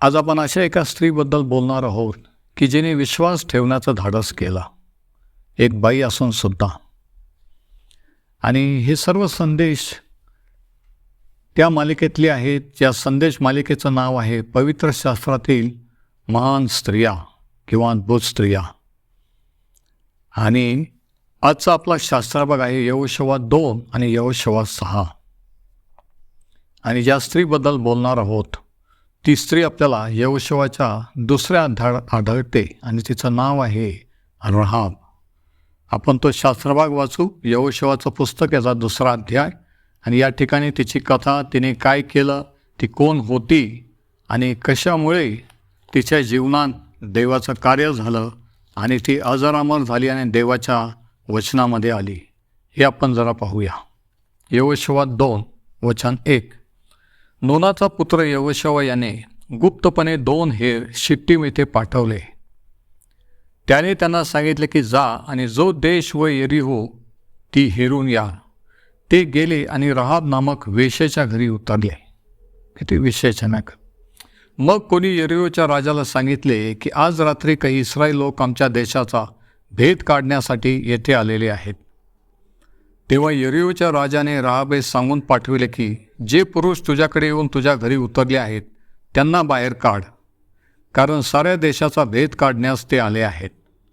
आज आपण अशा एका स्त्रीबद्दल बोलणार आहोत की जिने विश्वास ठेवण्याचं धाडस केला. एक बाई असून सुद्धा. आणि हे सर्व संदेश त्या मालिकेतले आहेत ज्या संदेश मालिकेचं नाव आहे पवित्र शास्त्रातील महान स्त्रिया किंवा अद्भुत स्त्रिया. आणि आजचा आपला शास्त्राभाग आहे यवशवा दोन आणि यवशवा सहा. आणि ज्या स्त्रीबद्दल बोलणार आहोत ती स्त्री आपल्याला यवशवाच्या दुसऱ्या अध्याय आढळते आणि तिचं नाव आहे रहाब आपण तो शास्त्रभाग वाचू. यवशवाचं पुस्तक याचा दुसरा अध्याय. आणि या ठिकाणी तिची कथा तिने काय केलं ती कोण होती आणि कशामुळे तिच्या जीवनात देवाचं कार्य झालं आणि ती अजरामर झाली आणि देवाच्या वचनामध्ये आली. हे आपण जरा पाहूया. यवशवा दोन वचन एक. नोनाचा पुत्र यवशवा याने गुप्तपणे दोन हेर शिट्टीम येथे पाठवले. त्याने त्यांना सांगितले की जा आणि जो देश व हो ती हेरून या. ते गेले आणि रहाब नामक वेशेच्या घरी उतरले. किती विशेषनक मग कोणी येरिओच्या राजाला सांगितले की आज रात्री काही इस्रायल लोक आमच्या देशाचा भेद काढण्यासाठी येथे आलेले आहेत. तेव्हा येरिओच्या राजाने राहाबेस सांगून पाठविले की जे पुरुष तुझ्याकडे येऊन तुझ्या घरी उतरले आहेत त्यांना बाहेर काढ. कारण साऱ्या देशाचा भेद काढण्यास ते आले आहेत.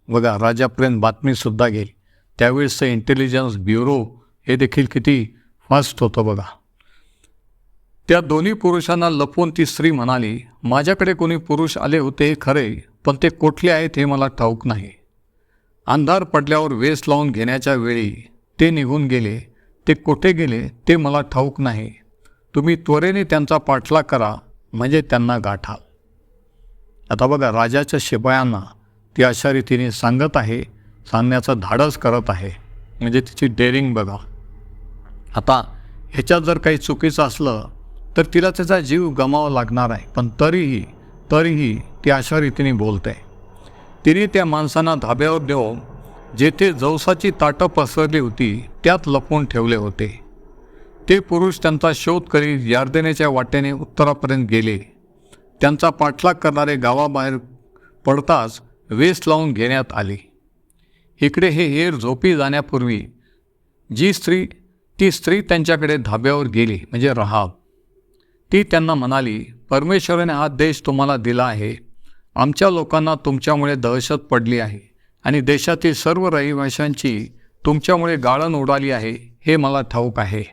बघा राजापर्यंत बातमीसुद्धा गेली. त्यावेळेसचं इंटेलिजन्स ब्युरो हे देखील किती फास्ट होतं बघा. त्या दोन्ही पुरुषांना लपवून ती स्त्री म्हणाली माझ्याकडे कोणी पुरुष आले होते हे खरे पण ते कुठले आहेत हे मला ठाऊक नाही. अंधार पडल्यावर वेस लावून घेण्याच्या वेळी ते निघून गेले ते कुठे गेले ते मला ठाऊक नाही. तुम्ही त्वरेने त्यांचा पाठलाग करा म्हणजे त्यांना गाठाल आता बघा राजाच्या शिपायांना ती अशा रीतीने सांगत आहे सांगण्याचं धाडस करत आहे. म्हणजे तिची डेअरिंग बघा. आता ह्याच्यात जर काही चुकीचं असलं तर तिला त्याचा जीव गमावा लागणार आहे पण तरीही तरीही ती अशा रीतीने बोलते. तिने त्या माणसांना धाब्यावर देऊन जेथे जवसाची ताटं पसरली होती त्यात लपवून ठेवले होते. ते पुरुष त्यांचा शोध करीत यार्देनेच्या वाटेने उत्तरापर्यंत गेले. त्यांचा पाठलाग करणारे गावाबाहेर पडताच वेस लावून घेण्यात आली. इकडे हे हेर झोपी जाण्यापूर्वी जी स्त्री ती स्त्री त्यांच्याकडे धाब्यावर गेली म्हणजे रहाब. ती त्यांना म्हणाली परमेश्वराने हा देश तुम्हाला दिला आहे. आमच्या लोकांना तुमच्यामुळे दहशत पडली आहे. आणि देशातील सर्व रहिवाशांची तुमच्यामुळे गाळण उडाली आहे हे मला ठाऊक आहे.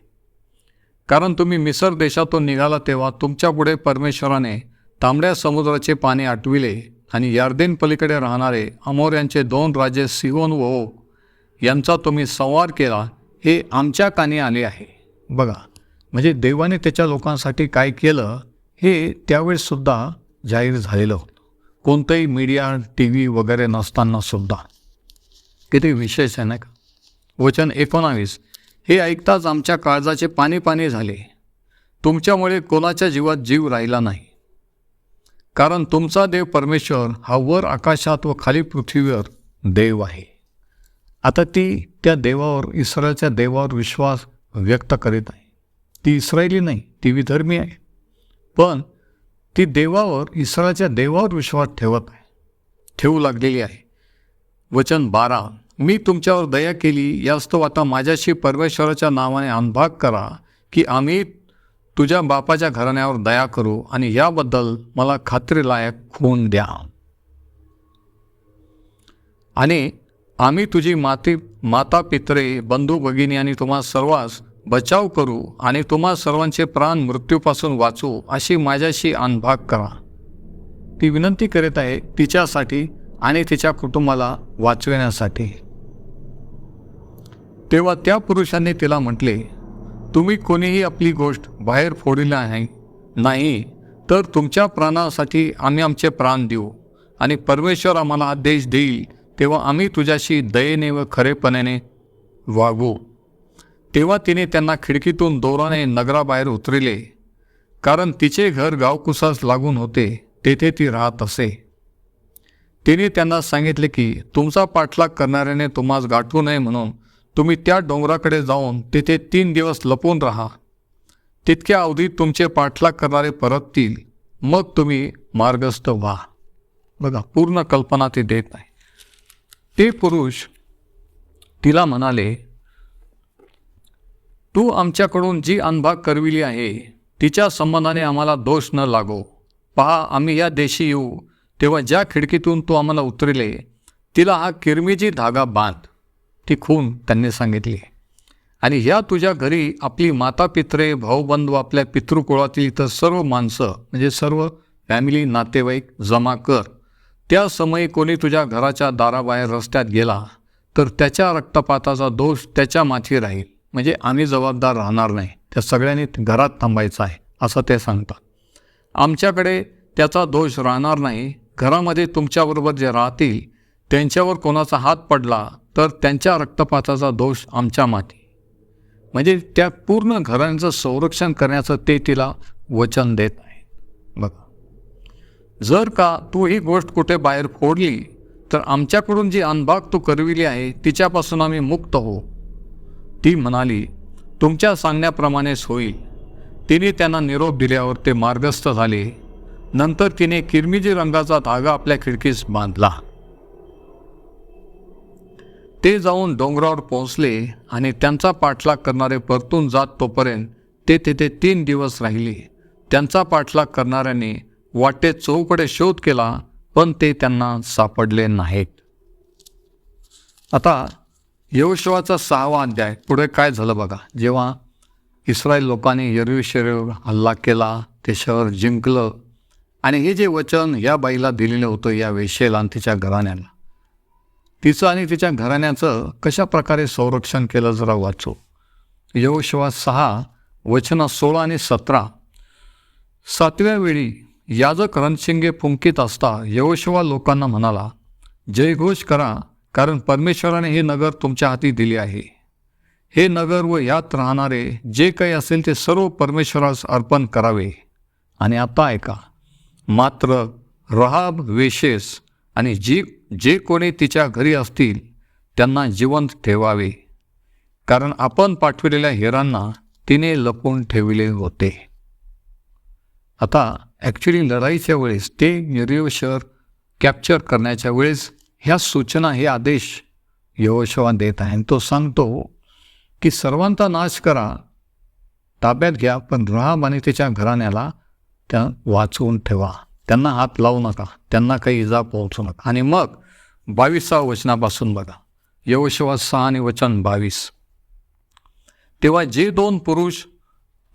कारण तुम्ही मिसर देशातून निघाला तेव्हा तुमच्यापुढे परमेश्वराने तांबड्या समुद्राचे पाणी आटविले आणि यार्देन पलीकडे राहणारे अमोऱ्यांचे दोन राजे सिहोन व यांचा तुम्ही संवार केला हे आमच्या कानी आले आहे. बघा म्हणजे देवाने त्याच्या लोकांसाठी काय केलं हे त्यावेळेससुद्धा जाहीर झालेलं होतं. कोणतंही मीडिया टी व्ही वगैरे नसताना सुद्धा. किती विशेष आहे नाही का? वचन एकोणावीस. हे ऐकताच आमच्या काळजाचे पाणी पाणी झाले. तुमच्यामुळे कोणाच्या जीवात जीव राहिला नाही. कारण तुमचा देव परमेश्वर हा वर आकाशात व खाली पृथ्वीवर देव आहे. आता ती त्या देवावर इस्रायलच्या देवावर विश्वास व्यक्त करीत आहे. ती इस्रायली नाही ती विधर्मी आहे. पण ती देवावर इस्रायलच्या देवावर विश्वास ठेवत आहे ठेवू लागलेली आहे. वचन बारा. मी तुमच्यावर दया केली यास्तव आता माझ्याशी परमेश्वराच्या नावाने अनभाग करा की आम्ही तुझ्या बापाच्या घराण्यावर दया करू आणि याबद्दल मला खात्रीलायक खून द्या. आणि आम्ही तुझी माती माता पित्रे बंधू भगिनी आणि तुम्हा सर्वांस बचाव करू आणि तुम्हा सर्वांचे प्राण मृत्यूपासून वाचू अशी माझ्याशी अनभाग करा. ती विनंती करीत आहे तिच्यासाठी आणि तिच्या कुटुंबाला वाचविण्यासाठी. तेव्हा त्या पुरुषांनी तिला म्हटले तुम्ही कोणीही आपली गोष्ट बाहेर फोडली नाही. नाही तर तुमच्या प्राणासाठी आम्ही आमचे प्राण देऊ. आणि परमेश्वर आम्हाला आदेश देईल तेव्हा आम्ही तुझ्याशी दयेने व खरेपणाने वागू. तेव्हा तिने त्यांना खिडकीतून दोराने नगराबाहेर उतरिले. कारण तिचे घर गावकुसास लागून होते तेथे ती राहत असे. तिने त्यांना सांगितले की तुमचा पाठलाग करणाऱ्याने तुम्हास गाठू नये म्हणून तुम्ही त्या डोंगराकडे जाऊन तिथे तीन दिवस लपून राहा. तितक्या अवधीत तुमचे पाठलाग करणारे परततील मग तुम्ही मार्गस्थ व्हा. बघा पूर्ण कल्पना ते देत नाही. ते पुरुष तिला म्हणाले तू आमच्याकडून जी अनभाग करविली आहे तिच्या संबंधाने आम्हाला दोष न लागो. पहा आम्ही या देशी येऊ. तेव्हा ज्या खिडकीतून तू आम्हाला उतरले तिला हा किरमिजी धागा बांध ती खून त्यांनी सांगितली. आणि ह्या तुझ्या घरी आपली माता पित्रे भाऊबंधू आपल्या पितृकुळातील इतर सर्व माणसं म्हणजे सर्व फॅमिली नातेवाईक जमा कर. त्या समयी कोणी तुझ्या घराच्या दाराबाहेर रस्त्यात गेला तर त्याच्या रक्तपाताचा दोष त्याच्या माथी राहील. म्हणजे आम्ही जबाबदार राहणार नाही. त्या सगळ्यांनी घरात थांबायचं आहे असं ते सांगतात. आमच्याकडे त्याचा दोष राहणार नाही. घरामध्ये तुमच्याबरोबर जे राहतील त्यांच्यावर कोणाचा हात पडला तर त्यांच्या रक्तपाताचा दोष आमच्या माती. म्हणजे त्या पूर्ण घरांचं संरक्षण करण्याचं ते तिला वचन देत आहे बघा. जर का तू ही गोष्ट कुठे बाहेर फोडली तर आमच्याकडून जी अनबाग तू करविली आहे तिच्यापासून आम्ही मुक्त होऊ. ती म्हणाली तुमच्या सांगण्याप्रमाणेच होईल. तिने त्यांना निरोप दिल्यावर ते मार्गस्थ झाले. नंतर तिने किरमिजी रंगाचा धागा आपल्या खिडकीस बांधला. ते जाऊन डोंगरावर पोहोचले आणि त्यांचा पाठलाग करणारे परतून जात तोपर्यंत ते तेथे तीन दिवस राहिले. त्यांचा पाठलाग करणाऱ्यांनी वाटेत चौकडे शोध केला पण ते त्यांना सापडले नाहीत. आता यहोशुवाचा सहावा अध्याय. पुढे काय झालं बघा. जेव्हा इस्रायल लोकांनी यरवी हल्ला केला ते शहर जिंकलं आणि हे जे वचन या बाईला दिलेलं होतं या वेशेला आणि तिच्या घराण्याला तिचं आणि तिच्या घराण्याचं कशा प्रकारे संरक्षण केलं जरा वाचू. यहोशुवा सहा वचन सोळा आणि सतरा. सातव्या वेळी याजक रणशिंगे फुंकीत असता यहोशुवा लोकांना म्हणाला जयघोष करा कारण परमेश्वराने हे नगर तुमच्या हाती दिले आहे. हे नगर व यात राहणारे जे काही असेल ते सर्व परमेश्वरास अर्पण करावे. आणि आता ऐका मात्र रहाब वेशेस आणि जी जे कोणी तिच्या घरी असतील त्यांना जिवंत ठेवावे. कारण आपण पाठविलेल्या हेरांना तिने लपवून ठेवले होते. आता ॲक्च्युली लढाईच्या वेळेस ते निर्यव शहर कॅप्चर करण्याच्या वेळेस ह्या सूचना हे आदेश यहोशवा देत आहे. आणि तो सांगतो की सर्वांचा नाश करा. ताब्यात घ्या पण राम आणि तिच्या घराण्याला त्या वाचवून ठेवा. त्यांना हात लावू नका. त्यांना काही इजा पोहोचू नका. आणि मग बावीसाव्या वचनापासून बघा. यवशवा सहा आणि वचन बावीस. तेव्हा जे दोन पुरुष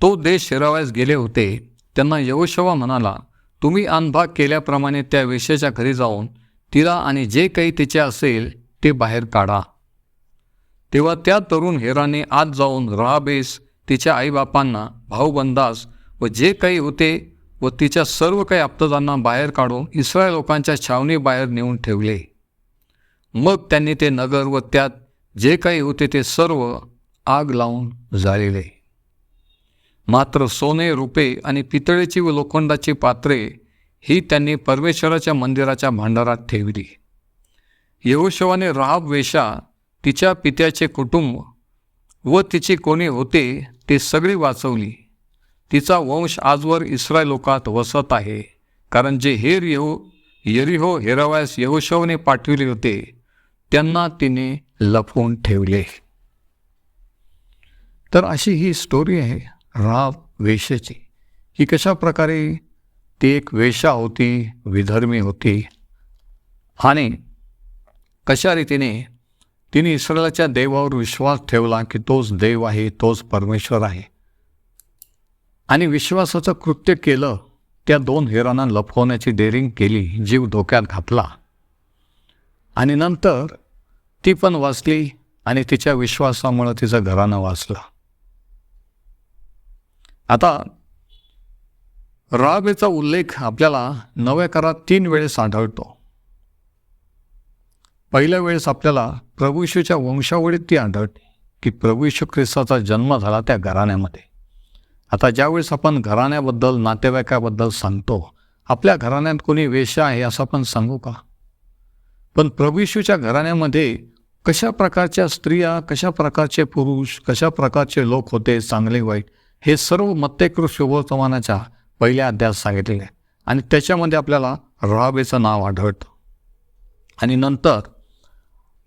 तो देश शिरावयास गेले होते त्यांना यवशवा म्हणाला तुम्ही अनभाग केल्याप्रमाणे त्या वेशेच्या घरी जाऊन तिला आणि जे काही तिचे असेल ते बाहेर काढा. तेव्हा त्या तरुण हेराने आत जाऊन राहाबेस तिच्या आईबापांना भाऊबंदास व जे काही होते व तिच्या सर्व काही आप्तदांना बाहेर काढून इस्रायल लोकांच्या छावणी बाहेर नेऊन ठेवले. मग त्यांनी ते नगर व त्यात जे काही होते ते सर्व आग लावून झालेले. मात्र सोने रुपे आणि पितळेची व लोखंडाची पात्रे ही त्यांनी परमेश्वराच्या मंदिराच्या भांडारात ठेवली. यहोशवाने राहाब वेशा तिच्या पित्याचे कुटुंब व तिचे कोणी होते ते सगळी वाचवली. तिचा वंश आजवर इस्रायल लोकात वसत आहे. कारण जे हेर येहो यरिहो हेरावायस यहोशवने पाठविले होते त्यांना तिने लपवून ठेवले. तर अशी ही स्टोरी आहे राब वेशेची ही कशा प्रकारे ती एक वेशा होती विधर्मी होती. आणि कशा रीतीने तिने इस्रायलाच्या देवावर विश्वास ठेवला की तोच देव आहे तोच परमेश्वर आहे. आणि विश्वासाचं कृत्य केलं त्या दोन हिरांना लपवण्याची डेअरिंग केली जीव धोक्यात घातला. आणि नंतर ती पण वाचली आणि तिच्या विश्वासामुळं तिचं घरानं वाचलं. आता राबेचा उल्लेख आपल्याला नव्या करात तीन वेळेस आढळतो. पहिल्या वेळेस आपल्याला प्रभू येशूच्या वंशावळीत ती आढळते की प्रभू येशू ख्रिस्ताचा जन्म झाला त्या घराण्यामध्ये. आता ज्यावेळेस आपण घराण्याबद्दल नातेवाईकाबद्दल सांगतो आपल्या घराण्यात कोणी वेश आहे असं आपण सांगू का? पण प्रभू येशूच्या घराण्यामध्ये कशा प्रकारच्या स्त्रिया कशा प्रकारचे पुरुष कशा प्रकारचे लोक होते चांगले वाईट हे सर्व मत्तेकृत शुभवर्तमानाच्या पहिल्या अध्यायात सांगितलेले आहे आणि त्याच्यामध्ये आपल्याला राहाबेचं नाव आढळतं. आणि नंतर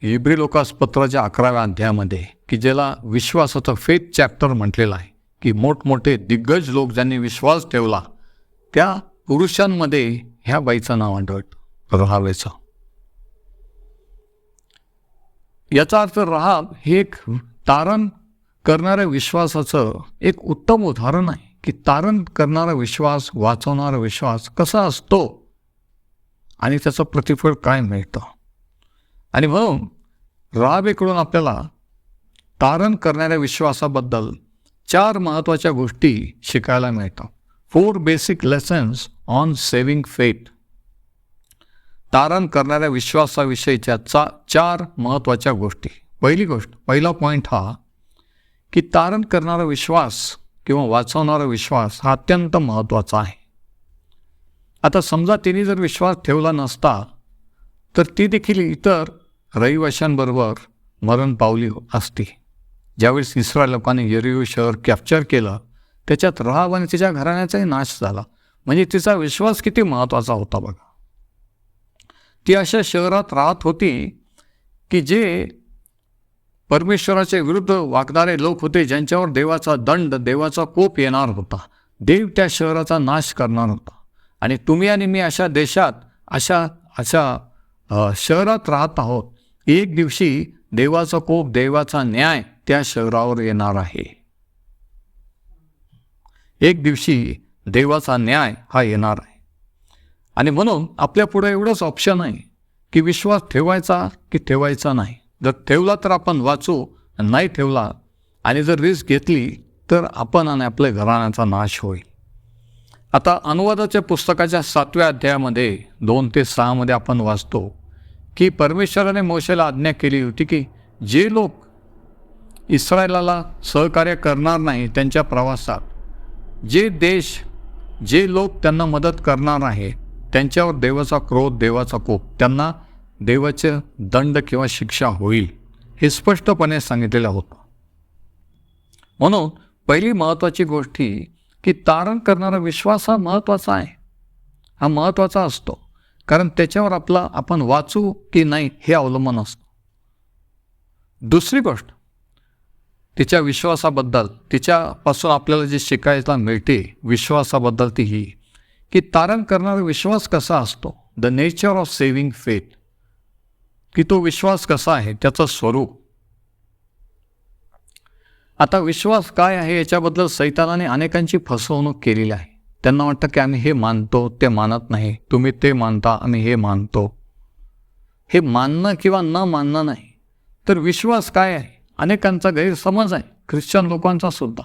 इब्री लोकास पत्राच्या अकराव्या अध्यायामध्ये की ज्याला विश्वासाचं फेथ चॅप्टर म्हटलेलं आहे की मोठमोठे दिग्गज लोक ज्यांनी विश्वास ठेवला त्या पुरुषांमध्ये ह्या बाईचं नाव आढळतं रहावेचं याचा अर्थ रहाब हे एक तारण करणाऱ्या विश्वासाचं एक उत्तम उदाहरण आहे. की तारण करणारा विश्वास वाचवणारा विश्वास कसा असतो? आणि त्याचं प्रतिफळ काय मिळतं? आणि म्हणून राबेकडून आपल्याला तारण करणाऱ्या विश्वासाबद्दल चार महत्त्वाच्या गोष्टी शिकायला मिळतात. Four basic lessons on saving faith तारण करणाऱ्या विश्वासाविषयीच्या चा चार महत्त्वाच्या गोष्टी. पहिली गोष्ट पहिला पॉईंट हा की तारण करणारा विश्वास किंवा वाचवणारा विश्वास हा अत्यंत महत्त्वाचा आहे. आता समजा तिने जर विश्वास ठेवला नसता तर ती देखील इतर रहिवाशांबरोबर मरण पावली असती. ज्यावेळेस इस्रायल लोकांनी यरिओ शहर कॅप्चर केलं त्याच्यात राहाव आणि तिच्या घराण्याचाही नाश झाला. म्हणजे तिचा विश्वास किती महत्त्वाचा होता बघा. ती अशा शहरात राहत होती की जे परमेश्वराच्या विरुद्ध वागणारे लोक होते ज्यांच्यावर देवाचा दंड देवाचा कोप येणार होता. देव त्या शहराचा नाश करणार होता. आणि तुम्ही आणि मी अशा देशात अशा अशा शहरात राहत आहोत. एक दिवशी देवाचा कोप देवाचा न्याय त्या शहरावर येणार आहे. एक दिवशी देवाचा न्याय हा येणार आहे. आणि म्हणून आपल्या पुढे एवढंच ऑप्शन आहे की विश्वास ठेवायचा की ठेवायचा नाही. जर ठेवला तर आपण वाचू नाही ठेवला आणि जर रिस्क घेतली तर आपण आणि आपल्या घराण्याचा नाश होईल. आता अनुवादाच्या पुस्तकाच्या सातव्या अध्यायामध्ये दोन ते सहामध्ये आपण वाचतो की परमेश्वराने मोशेला आज्ञा केली होती की जे लोक इस्रायलाला सहकार्य करणार नाही त्यांच्या प्रवासात जे देश जे लोक त्यांना मदत करणार आहे त्यांच्यावर देवाचा क्रोध देवाचा कोप त्यांना देवाचे दंड किंवा शिक्षा होईल हे स्पष्टपणे सांगितलेलं होतं. म्हणून पहिली महत्त्वाची गोष्ट ही की तारण करणारा विश्वास हा महत्त्वाचा आहे. हा महत्त्वाचा असतो. कारण त्याच्यावर आपला आपण वाचू की नाही हे अवलंबून असतं. दुसरी गोष्ट तिच्या विश्वासाबद्दल तिच्यापासून आपल्याला जे शिकायला मिळते विश्वासाबद्दल ती ही की तारण करणारा विश्वास कसा असतो? The nature of saving faith की तो विश्वास कसा आहे? त्याचं स्वरूप. आता विश्वास काय आहे याच्याबद्दल सैतानाने अनेकांची फसवणूक केलेली आहे. त्यांना वाटतं की आम्ही हे मानतो ते मानत नाही. तुम्ही ते मानता आम्ही हे मानतो. हे मानणं किंवा न मानणं नाही. तर विश्वास काय आहे? अनेकांचा गैरसमज आहे. ख्रिश्चन लोकांचा सुद्धा.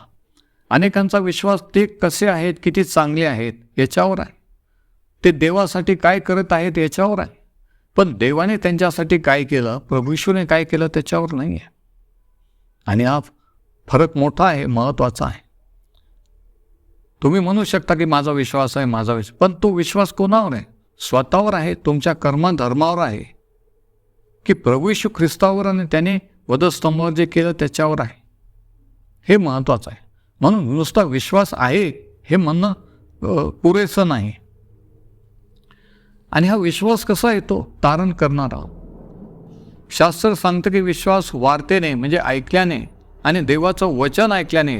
अनेकांचा विश्वास ते कसे आहेत किती चांगले आहेत याच्यावर आहे. ते देवासाठी काय करत आहेत याच्यावर आहे. पण देवाने त्यांच्यासाठी काय केलं? प्रभूश्वने काय केलं त्याच्यावर नाही आहे आणि हा फरक मोठा आहे महत्त्वाचा आहे. तुम्ही म्हणू शकता की माझा विश्वास आहे माझा विश्वास. पण तो विश्वास कोणावर आहे? स्वतःवर आहे तुमच्या कर्मधर्मावर आहे. की प्रभू यशू ख्रिस्तावर आणि त्याने वधस्तंभावर जे केलं त्याच्यावर आहे. हे महत्त्वाचं आहे. म्हणून नुसता विश्वास आहे हे म्हणणं पुरेसं नाही. आणि हा विश्वास कसा येतो? तारण करणारा शास्त्र सांगतं की विश्वास वार्तेने म्हणजे ऐकल्याने आणि देवाचं वचन ऐकल्याने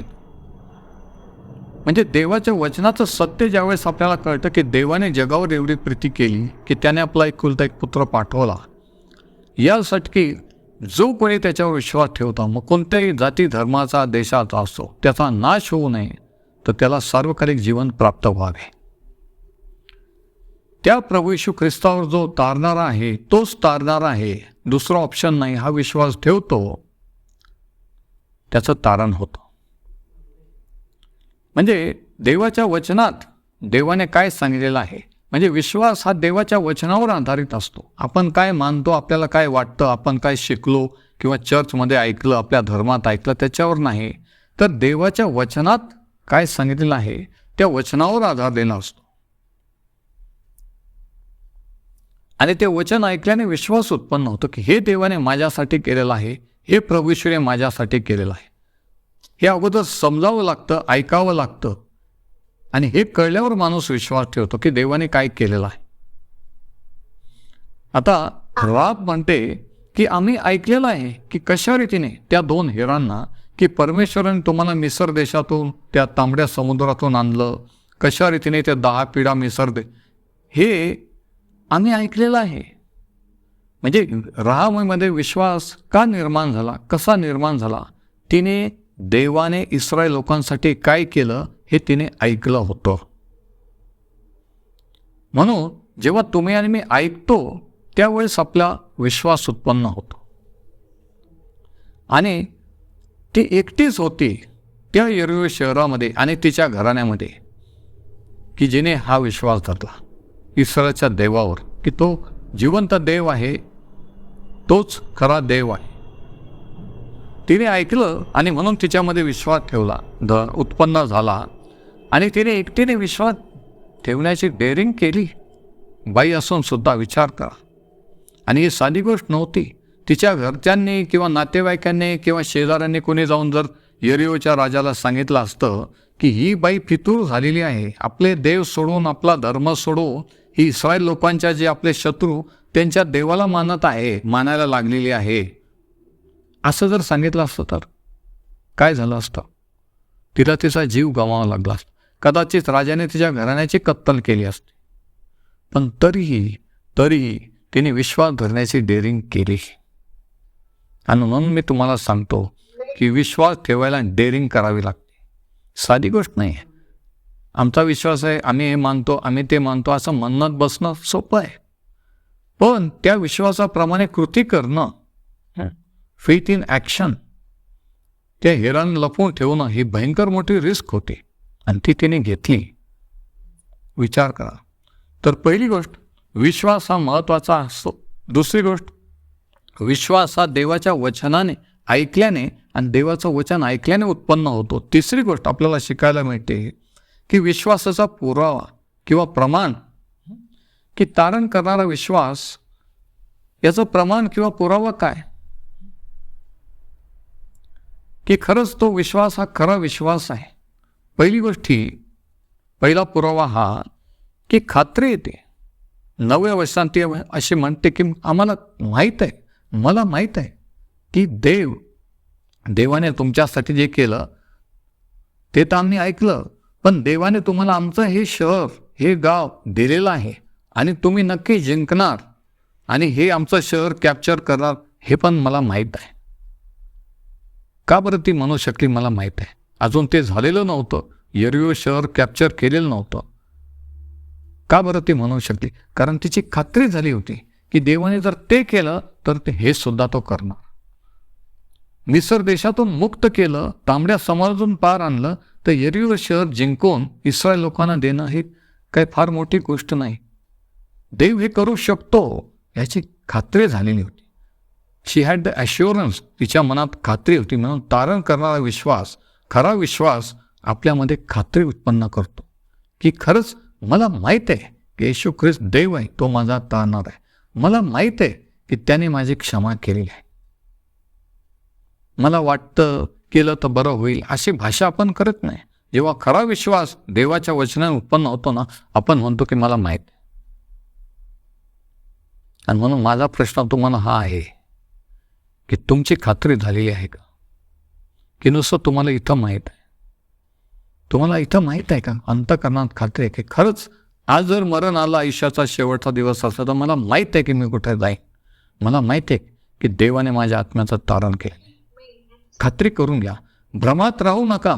म्हणजे देवाच्या वचनाचं सत्य ज्यावेळेस आपल्याला कळतं की देवाने जगावर एवढी प्रीती केली की त्याने आपला एक कुलता एक पुत्र पाठवला. यासाठी जो कोणी त्याच्यावर विश्वास ठेवतो मग कोणत्याही जाती धर्माचा देशाचा असतो त्याचा नाश होऊ नये तर त्याला सार्वकालिक जीवन प्राप्त व्हावे. त्या प्रभू येशू ख्रिस्तावर जो तारणार आहे तोच तारणार आहे. दुसरा ऑप्शन नाही हा विश्वास ठेवतो. त्याचं तारण होतं. म्हणजे देवाच्या वचनात देवाने काय सांगितलेलं आहे? म्हणजे विश्वास हा देवाच्या वचनावर आधारित असतो. आपण काय मानतो आपल्याला काय वाटतं आपण काय शिकलो किंवा चर्चमध्ये ऐकलं आपल्या धर्मात ऐकलं त्याच्यावर नाही. तर देवाच्या वचनात काय सांगितलेलं आहे? त्या वचनावर आधारलेला असतो. आणि ते वचन ऐकल्याने विश्वास उत्पन्न होतो की हे देवाने माझ्यासाठी केलेलं आहे हे प्रभूश्वरे माझ्यासाठी केलेलं आहे. हे अगोदर समजावं लागतं ऐकावं लागतं. आणि हे कळल्यावर माणूस विश्वास ठेवतो की देवाने काय केलेलं आहे. आता राब म्हणते की आम्ही ऐकलेलं आहे की कशा रीतीने त्या दोन हिरांना की परमेश्वराने तुम्हाला मिसर देशातून त्या तांबड्या समुद्रातून आणलं कशा रीतीने त्या दहा पिढा मिसर दे हे आम्ही ऐकलेलं आहे. म्हणजे राहामध्ये विश्वास का निर्माण झाला? कसा निर्माण झाला? तिने देवाने इस्रायल लोकांसाठी काय केलं हे तिने ऐकलं होतं. म्हणून जेव्हा तुम्ही आणि मी ऐकतो त्यावेळेस आपला विश्वास उत्पन्न होतो. आणि ती एकटीच होती त्या येरवे शहरामध्ये आणि तिच्या घराण्यामध्ये की जिने हा विश्वास धरला. इस्रायलच्या देवावर की तो जिवंत देव आहे तोच खरा देव आहे. तिने ऐकलं आणि म्हणून तिच्यामध्ये विश्वास ठेवला. धन उत्पन्न झाला. आणि तिने एकटीने विश्वास ठेवण्याची डेअरिंग केली. बाई असून सुद्धा विचार करा. आणि ही साधी गोष्ट नव्हती. तिच्या घरच्यांनी किंवा नातेवाईकांनी किंवा शेजाऱ्यांनी कोणी जाऊन जर येरिओच्या राजाला सांगितलं असतं की ही बाई फितूर झालेली आहे. आपले देव सोडून आपला धर्म सोडून ही इस्रायल लोकांच्या जे आपले शत्रू त्यांच्या देवाला मानत आहे मानायला लागलेली आहे. असं जर सांगितलं असतं तर? काय झालं असतं? तिला तिचा जीव गमावा लागला असता. कदाचित राजाने तिच्या घराण्याची कत्तल केली असते. पण तरीही तरीही तिने विश्वास धरण्याची डेअरिंग केली. आणि म्हणून मी तुम्हाला सांगतो की विश्वास ठेवायला डेअरिंग करावी लागते. साधी गोष्ट नाही. आहे आमचा विश्वास आहे आम्ही हे मानतो आम्ही ते मानतो असं म्हणत बसणं सोपं आहे. पण त्या विश्वासाप्रमाणे कृती करणं फेथ इन ॲक्शन त्या हिरान लपवून ठेवणं ही भयंकर मोठी रिस्क होती आणि ती तिने घेतली. विचार करा. तर पहिली गोष्ट विश्वास हा महत्त्वाचा असतो. दुसरी गोष्ट विश्वास हा देवाच्या वचनाने ऐकल्याने आणि देवाचं वचन ऐकल्याने उत्पन्न होतो. तिसरी गोष्ट आपल्याला शिकायला मिळते की विश्वासाचा पुरावा किंवा प्रमाण की तारण करणारा विश्वास याचं प्रमाण किंवा पुरावा काय? की खरंच तो विश्वास हा खरा विश्वास आहे. पहिली गोष्टी पहिला पुरावा हा की खात्री येते. नव्या वर्षांती अशी म्हणते की आम्हाला माहीत आहे मला माहीत आहे की देव देवाने तुमच्यासाठी जे केलं ते तर आम्ही ऐकलं पण देवाने तुम्हाला आमचं हे शहर हे गाव दिलेलं आहे आणि तुम्ही नक्की जिंकणार आणि हे आमचं शहर कॅप्चर करणार हे पण मला माहीत आहे. का बरं ती म्हणू शकली मला माहीत आहे? अजून ते झालेलं नव्हतं. यरिओ शहर कॅप्चर केलेलं नव्हतं. का बरं ती म्हणू शकली कारण तिची खात्री झाली होती की देवाने जर ते केलं तर ते हे सुद्धा तो करणार. मिसर देशातून मुक्त केलं तांबड्या समाजातून पार आणलं तर येरिओ शहर जिंकून इस्रायल लोकांना देणं ही काही फार मोठी गोष्ट नाही. देव हे करू शकतो याची खात्री झालेली होती. शी हॅड द ॲश्युरन्स तिच्या मनात खात्री होती. म्हणून तारण करणारा विश्वास खरा विश्वास आपल्यामध्ये खात्री उत्पन्न करतो. की खरंच मला माहीत आहे की येशू ख्रिस्त देव आहे तो माझा तारणार आहे. मला माहीत आहे की त्याने माझी क्षमा केलेली आहे. मला वाटतं केलं तर बरं होईल अशी भाषा आपण करत नाही. जेव्हा खरा विश्वास देवाच्या वचनाने उत्पन्न होतो ना आपण म्हणतो की मला माहीत आणि म्हणून माझा प्रश्न तुम्हाला हा आहे की तुमची खात्री झालेली आहे का? की नुसतं तुम्हाला इथं माहीत आहे? तुम्हाला इथं माहीत आहे का? अंतकरणात खात्री आहे की खरंच आज जर मरण आलं आयुष्याचा शेवटचा दिवस असला तर मला माहीत आहे की मी कुठे जाईन. मला माहीत आहे की देवाने माझ्या आत्म्याचं तारण केलं खात्री करून घ्या. भ्रमात राहू नका.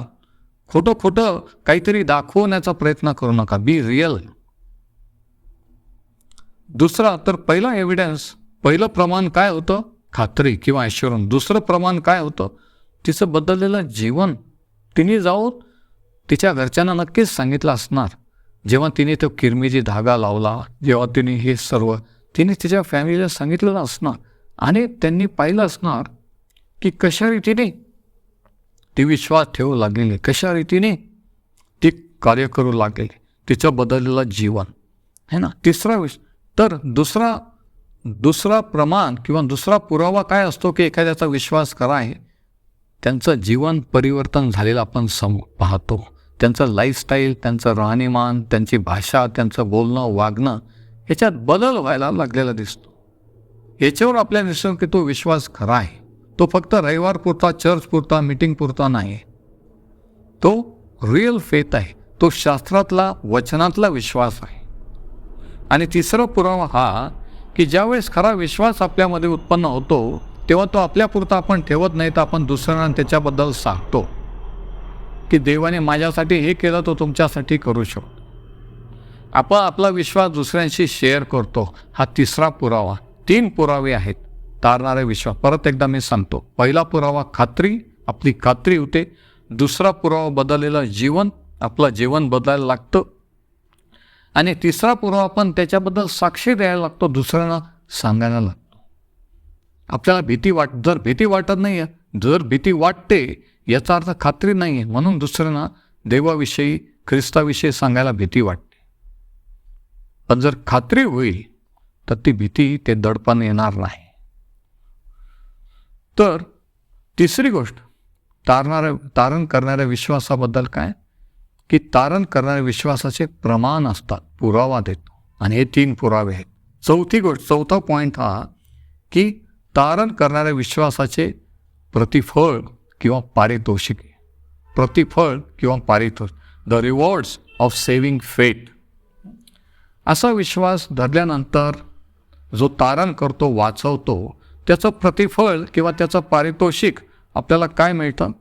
खोटं खोटं काहीतरी दाखवण्याचा प्रयत्न करू नका. बी रिअल दुसरा तर पहिला एव्हिडन्स पहिलं प्रमाण काय होतं? खात्री किंवा ॲश्युरन्स दुसरं प्रमाण काय होतं? तिचं बदललेलं जीवन. तिने जाऊन तिच्या घरच्यांना नक्कीच सांगितलं असणार. जेव्हा तिने तो किरमिजी धागा लावला जेव्हा तिने हे सर्व तिने तिच्या फॅमिलीला सांगितलेलं असणार. आणि त्यांनी पाहिलं असणार की कशा रीतीने? ती विश्वास ठेवू लागलेली. कशा रीतीने? ती कार्य करू लागलेली. तिचं बदललेलं जीवन. है ना? तिसरा विष तर दुसरा दुसरा प्रमाण किंवा दुसरा पुरावा काय असतो की एखाद्याचा विश्वास करा आहे? त्यांचं जीवन परिवर्तन झालेलं आपण सम पाहतो. त्यांचं लाईफस्टाईल त्यांचं राहणीमान त्यांची भाषा त्यांचं बोलणं वागणं ह्याच्यात बदल व्हायला लागलेला दिसतो. याच्यावर आपल्याला दिसतो की तो विश्वास खरा आहे. तो फक्त रविवार पुरता चर्च पुरता पुरता नाही तो रिअल फेथ आहे. तो शास्त्रातला वचनातला विश्वास आहे. आणि तिसरा पुरावा हा की ज्यावेळेस खरा विश्वास आपल्यामध्ये उत्पन्न होतो तेव्हा तो आपल्यापुरता आपण ठेवत नाही तर आपण दुसऱ्यांना त्याच्याबद्दल सांगतो. की देवाने माझ्यासाठी हे केलं तो तुमच्यासाठी करू शकतो. आपण आपला विश्वास दुसऱ्यांशी शेअर करतो. हा तिसरा पुरावा. तीन पुरावे आहेत. तारणारे विश्वास. परत एकदा मी सांगतो पहिला पुरावा खात्री आपली खात्री होते. दुसरा पुरावा बदललेलं जीवन आपलं जीवन बदलायला लागतं. आणि तिसरा पुरावा पण त्याच्याबद्दल साक्षी द्यायला लागतो दुसऱ्यांना सांगायला लागतो. आपल्याला भीती वाट जर भीती वाटत नाही आहे जर भीती वाटते याचा अर्थ खात्री नाही आहे म्हणून दुसऱ्यांना देवाविषयी ख्रिस्ताविषयी सांगायला भीती वाटते. पण जर खात्री होईल तर ती भीती ते दडपण येणार नाही. तर तिसरी गोष्ट तारणाऱ्या तारण करणाऱ्या विश्वासाबद्दल काय? की तारण करणाऱ्या विश्वासाचे प्रमाण असतात पुरावा देतो. आणि हे तीन पुरावे आहेत. चौथी गोष्ट चौथा पॉईंट हा की तारण करणाऱ्या विश्वासाचे प्रतिफळ किंवा पारितोषिक. प्रतिफळ किंवा पारितोषिक the rewards of saving faith असा विश्वास धरल्यानंतर जो तारण करतो वाचवतो त्याचं प्रतिफळ किंवा त्याचं पारितोषिक आपल्याला काय मिळतं?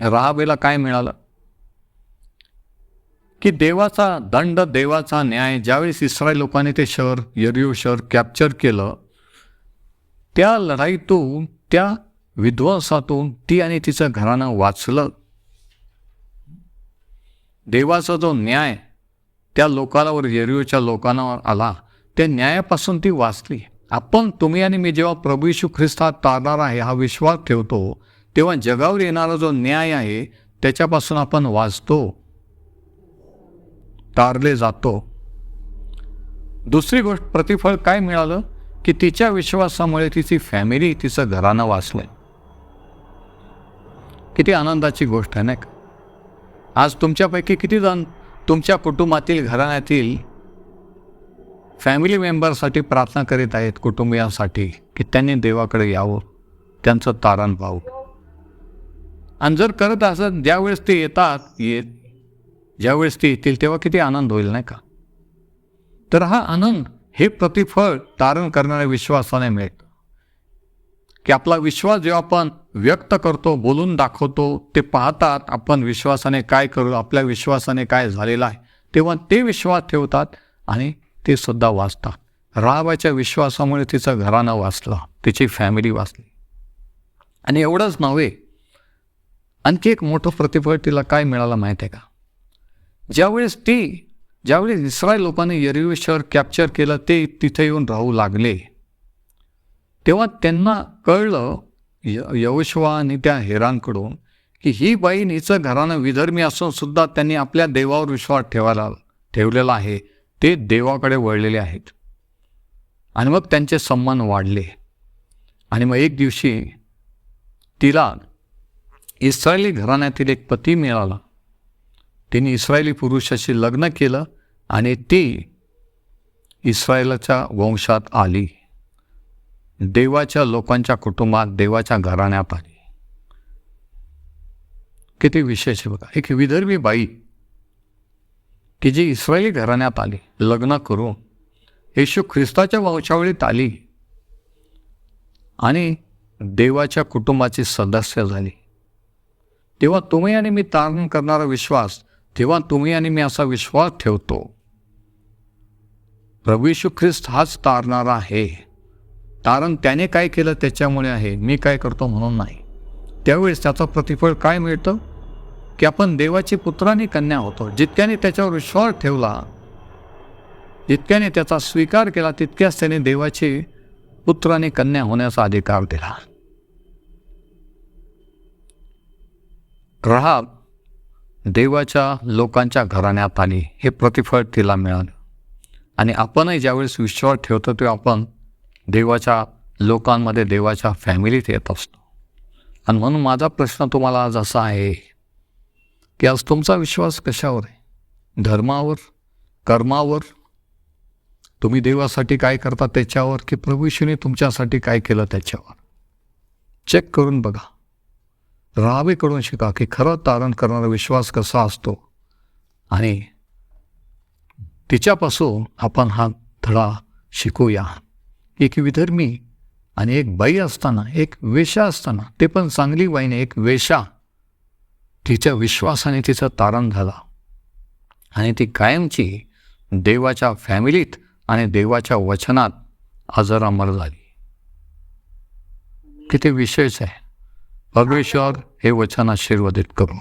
राहावेला काय मिळालं? की देवाचा दंड देवाचा न्याय ज्यावेळेस इस्रायल लोकांनी ते शहर यरिओ शहर कॅप्चर केलं त्या लढाईतून त्या विध्वंसातून ती आणि तिचं घराणं वाचलं. देवाचा जो न्याय त्या लोकांवर येरिओच्या लोकांवर आला त्या न्यायापासून ती वाचली. आपण तुम्ही आणि मी जेव्हा प्रभू यशू ख्रिस्तात तारणार आहे हा विश्वास ठेवतो तेव्हा जगावर येणारा जो न्याय आहे त्याच्यापासून आपण वाचतो तारले जातो. दुसरी गोष्ट प्रतिफळ काय मिळालं? की तिच्या विश्वासामुळे तिची फॅमिली तिचं घरानं वाचलंय. किती आनंदाची गोष्ट आहे नाही का? आज तुमच्यापैकी किती जण तुमच्या कुटुंबातील घराण्यातील फॅमिली मेंबरसाठी प्रार्थना करीत आहेत कुटुंबियांसाठी की त्यांनी देवाकडे यावं त्यांचं तारण व्हावं. आणि जर करत असत ज्यावेळेस ते येतात येत ज्यावेळेस ते येतील तेव्हा किती आनंद होईल नाही का? तर हा आनंद हे प्रतिफळ तारण करणाऱ्या विश्वासाने मिळतं. की आपला विश्वास जेव्हा आपण व्यक्त करतो बोलून दाखवतो ते पाहतात आपण विश्वासाने काय करू आपल्या विश्वासाने काय झालेलं आहे तेव्हा ते विश्वास ठेवतात आणि ते सुद्धा वाचता. राहाबाच्या विश्वासामुळे तिचं घराणं वाचलं. तिची फॅमिली वाचली. आणि एवढंच नव्हे आणखी एक मोठं प्रतिफळ तिला काय मिळालं माहीत आहे का? ज्यावेळेस ती ज्यावेळेस इस्रायल लोकांनी यरिओ शहर कॅप्चर केलं ते तिथे येऊन राहू लागले. तेव्हा त्यांना कळलं य यवशवा आणि त्या हेरांकडून की ही बाई हिचं घरानं विधर्मी असून सुद्धा त्यांनी आपल्या देवावर विश्वास ठेवायला ठेवलेला आहे. ते देवाकडे वळलेले आहेत. आणि मग त्यांचे सन्मान वाढले. आणि मग एक दिवशी तिला इस्रायली घराण्यातील एक पती मिळाला. तिने इस्रायली पुरुषाशी लग्न केलं आणि ती इस्रायलाच्या वंशात आली. देवाच्या लोकांच्या कुटुंबात देवाच्या घराण्यात आली. किती विशेष आहे बघा. एक विदर्भी बाई की जी इस्रायली घराण्यात आली. लग्न करून येशू ख्रिस्ताच्या वंशावळीत आली. आणि देवाच्या कुटुंबाची सदस्य झाली. तेव्हा तुम्ही आणि मी तारण करणारा विश्वास तेव्हा तुम्ही आणि मी असा विश्वास ठेवतो. प्रभू येशू ख्रिस्त हाच तारणारा आहे. तारण त्याने काय केलं त्याच्यामुळे आहे मी काय करतो म्हणून नाही. त्यावेळेस त्याचं प्रतिफळ काय मिळतं? की आपण देवाची पुत्राने कन्या होतो. जितक्याने त्याच्यावर विश्वास ठेवला जितक्याने त्याचा स्वीकार केला तितक्याच त्याने देवाची पुत्राने कन्या होण्याचा अधिकार दिला. राहाब देवाच्या लोकांच्या घराण्यात आली. हे प्रतिफळ तिला मिळालं. आणि आपणही ज्यावेळेस विश्वास ठेवतो तेव्हा आपण देवाच्या लोकांमध्ये देवाच्या फॅमिलीत येत असतो. आणि म्हणून माझा प्रश्न तुम्हाला आज असा आहे की आज तुमचा विश्वास कशावर आहे? धर्मावर? कर्मावर? तुम्ही देवासाठी काय करता त्याच्यावर की प्रभूशीने तुमच्यासाठी काय केलं त्याच्यावर? चेक करून बघा. राहावेकडून शिका की खरं तारण करणारा विश्वास कसा असतो? आणि तिच्यापासून आपण हा धडा शिकूया. एक विधर्मी आणि एक बाई असताना एक वेशा असताना ते पण चांगली वाईने एक वेशा तिच्या विश्वासाने तिचं तारण झाला. आणि ती कायमची देवाच्या फॅमिलीत आणि देवाच्या वचनात आजर झाली. किती विशेष आहे. परमेश्वर हे वचन आशीर्वादित करू